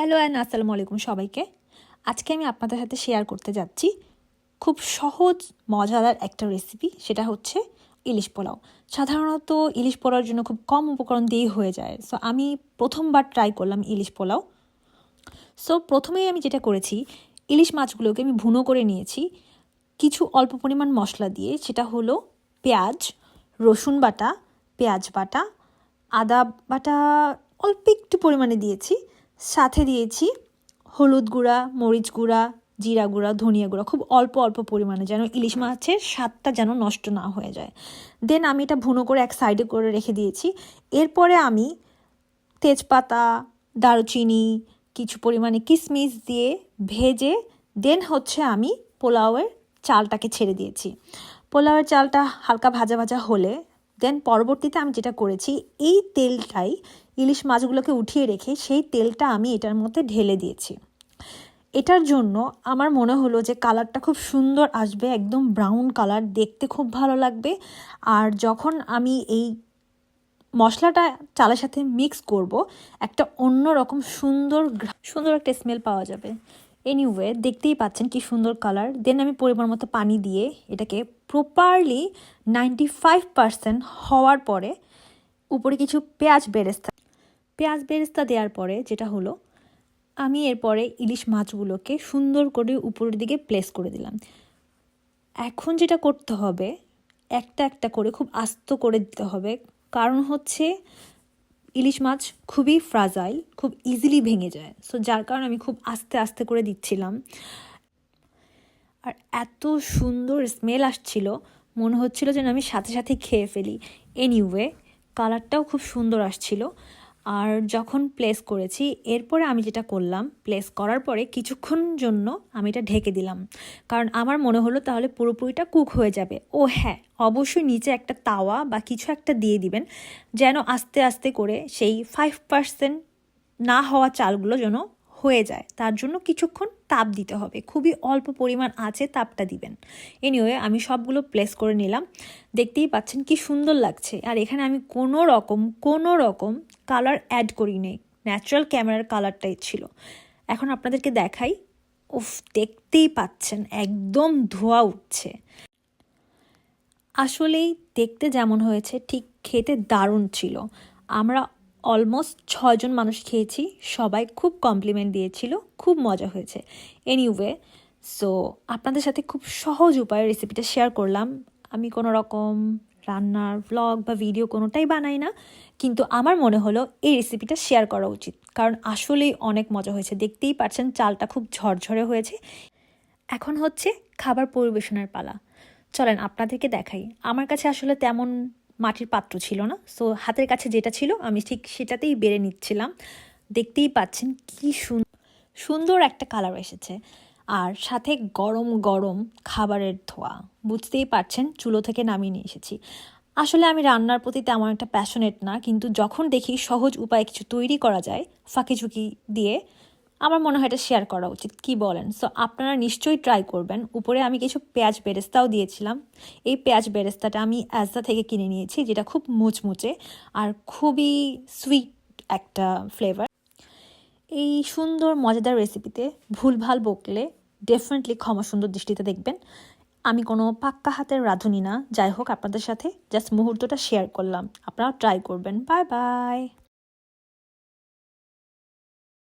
Hello and আসসালামু আলাইকুম সবাইকে। আজকে আমি আপনাদের সাথে শেয়ার করতে যাচ্ছি খুব সহজ, মজাদার একটা রেসিপি সেটা হচ্ছে ইলিশ পোলাও। সাধারণত ইলিশ পোলাওর জন্য খুব কম উপকরণ দিয়েই হয়ে যায়। সো আমি প্রথমবার ট্রাই করলাম ইলিশ পোলাও। সো প্রথমেই আমি যেটা করেছি, ইলিশ মাছগুলোকে আমি ভুনো করে নিয়েছি। কিছু অল্প পরিমাণ মশলা দিয়ে, সেটা হলো পেঁয়াজ, রসুন বাটা, পেঁয়াজ বাটা, আদা বাটা অল্প একটু পরিমাণে দিয়েছি। সাথে দিয়েছি হলুদ গুঁড়া, মরিচ গুঁড়া, জিরা গুঁড়া, ধনিয়া গুঁড়া। খুব অল্প অল্প পরিমাণে যেন ইলিশ মাছের স্বাদটা যেন নষ্ট না হয়ে যায়। দেন আমি এটা ভুনো করে এক সাইডে করে রেখে দিয়েছি। এরপরে আমি তেজপাতা, দারুচিনি, কিছু পরিমাণে কিশমিশ দিয়ে ভেজে দেন হচ্ছে আমি পোলাওয়ের চালটাকে ছেড়ে দিয়েছি। পোলাওয়ের চালটা হালকা ভাজা ভাজা হলে দেন পরবর্তীতে আমি যেটা করেছি, এই তেলটাই ইলিশ মাছগুলোকে উঠিয়ে রেখে সেই তেলটা আমি এটার মধ্যে ঢেলে দিয়েছি। এটার জন্য আমার মনে হলো যে কালারটা খুব সুন্দর আসবে, একদম ব্রাউন কালার দেখতে খুব ভালো লাগবে। আর যখন আমি এই মশলাটা চালের সাথে মিক্স করব, একটা অন্য রকম সুন্দর সুন্দর একটা স্মেল পাওয়া যাবে। এনিওয়ে দেখতেই পাচ্ছেন কি সুন্দর কালার দেন আমি পরিমাণ মতো পানি দিয়ে এটাকে প্রপারলি নাইনটি ফাইভ পারসেন্ট হওয়ার পরে উপরে কিছু পেঁয়াজ বেরেস্তা। পেঁয়াজ বেরেস্তা দেওয়ার পরে যেটা হলো, আমি এরপরে ইলিশ মাছগুলোকে সুন্দর করে উপরের দিকে প্লেস করে দিলাম। এখন যেটা করতে হবে, একটা একটা করে খুব আস্ত করে দিতে হবে। কারণ হচ্ছে ইলিশ মাছ খুবই ফ্রাজাইল খুব ইজিলি ভেঙে যায়। সো যার কারণে আমি খুব আস্তে আস্তে করে দিচ্ছিলাম। আর এত সুন্দর স্মেল আসছিল, মনে হচ্ছিল যেন আমি সাথে সাথে খেয়ে ফেলি। এনিওয়ে কালারটাও খুব সুন্দর আসছিল। আর যখন প্লেস করেছি, এরপরে আমি যেটা করলাম প্লেস করার পরে কিছুক্ষণ জন্য আমি এটা ঢেকে দিলাম। কারণ আমার মনে হলো তাহলে পুরোপুরিটা কুক হয়ে যাবে। ও হ্যাঁ অবশ্যই নিচে একটা তাওয়া বা কিছু একটা দিয়ে দিবেন, যেন আস্তে আস্তে করে সেই ফাইভ পার্সেন্ট না হওয়া চালগুলো যেন হয়ে যায়। তার জন্য কিছুক্ষণ তাপ দিতে হবে। খুবই অল্প পরিমাণ আছে, তাপটা দিবেন। এনিওয়ে আমি সবগুলো প্লেস করে নিলাম। দেখতেই পাচ্ছেন কি সুন্দর লাগছে। আর এখানে আমি কোনো রকম কোনো রকম কালার অ্যাড করি নেই ন্যাচারাল ক্যামেরার কালারটাই ছিল। এখন আপনাদেরকে দেখাই। উফ, দেখতেই পাচ্ছেন, একদম ধোয়া উঠছে। আসলেই দেখতে যেমন হয়েছে, ঠিক খেতে দারুণ ছিল। আমরা অলমোস্ট ছয়জন মানুষ খেয়েছি। সবাই খুব কমপ্লিমেন্ট দিয়েছিল, খুব মজা হয়েছে। এনিওয়ে সো আপনাদের সাথে খুব সহজ উপায়ে রেসিপিটা শেয়ার করলাম। আমি কোনো রকম রান্নার ব্লগ বা ভিডিও কোনোটাই বানাই না, কিন্তু আমার মনে হলো এই রেসিপিটা শেয়ার করা উচিত। কারণ আসলেই অনেক মজা হয়েছে। দেখতেই পাচ্ছেন চালটা খুব ঝরঝরে হয়েছে। এখন হচ্ছে খাবার পরিবেশনের পালা। চলেন আপনাদেরকে দেখাই। আমার কাছে আসলে তেমন মাটির পাত্র ছিল না। সো হাতের কাছে যেটা ছিল, আমি ঠিক সেটাতেই বেড়ে নিচ্ছিলাম। দেখতেই পাচ্ছেন কি সুন্দর একটা কালার এসেছে। আর সাথে গরম গরম খাবারের ধোয়া। বুঝতেই পারছেন, চুলো থেকে নামিয়ে নিয়ে এসেছি। আসলে আমি রান্নার প্রতি তেমন একটা প্যাশনেট না, কিন্তু যখন দেখি সহজ উপায়ে কিছু তৈরি করা যায় ফাঁকি ঝুঁকি দিয়ে আমার মনে হয় এটা শেয়ার করা উচিত। কি বলেন? সো আপনারা নিশ্চয়ই ট্রাই করবেন। উপরে আমি কিছু পেঁয়াজ বেরেস্তাও দিয়েছিলাম। এই পেঁয়াজ বেরেস্তাটা আমি অ্যাজদা থেকে কিনে নিয়েছি, যেটা খুব মুচমুচে আর খুবই সুইট একটা ফ্লেভার এই সুন্দর, মজাদার রেসিপিতে ভুলভাল বকলে ডেফিনেটলি ক্ষমা সুন্দর দৃষ্টিতে দেখবেন। আমি কোনো পাক্কা হাতের রাঁধুনি না। যাই হোক, আপনাদের সাথে জাস্ট মুহূর্তটা শেয়ার করলাম। আপনারাও ট্রাই করবেন। Bye bye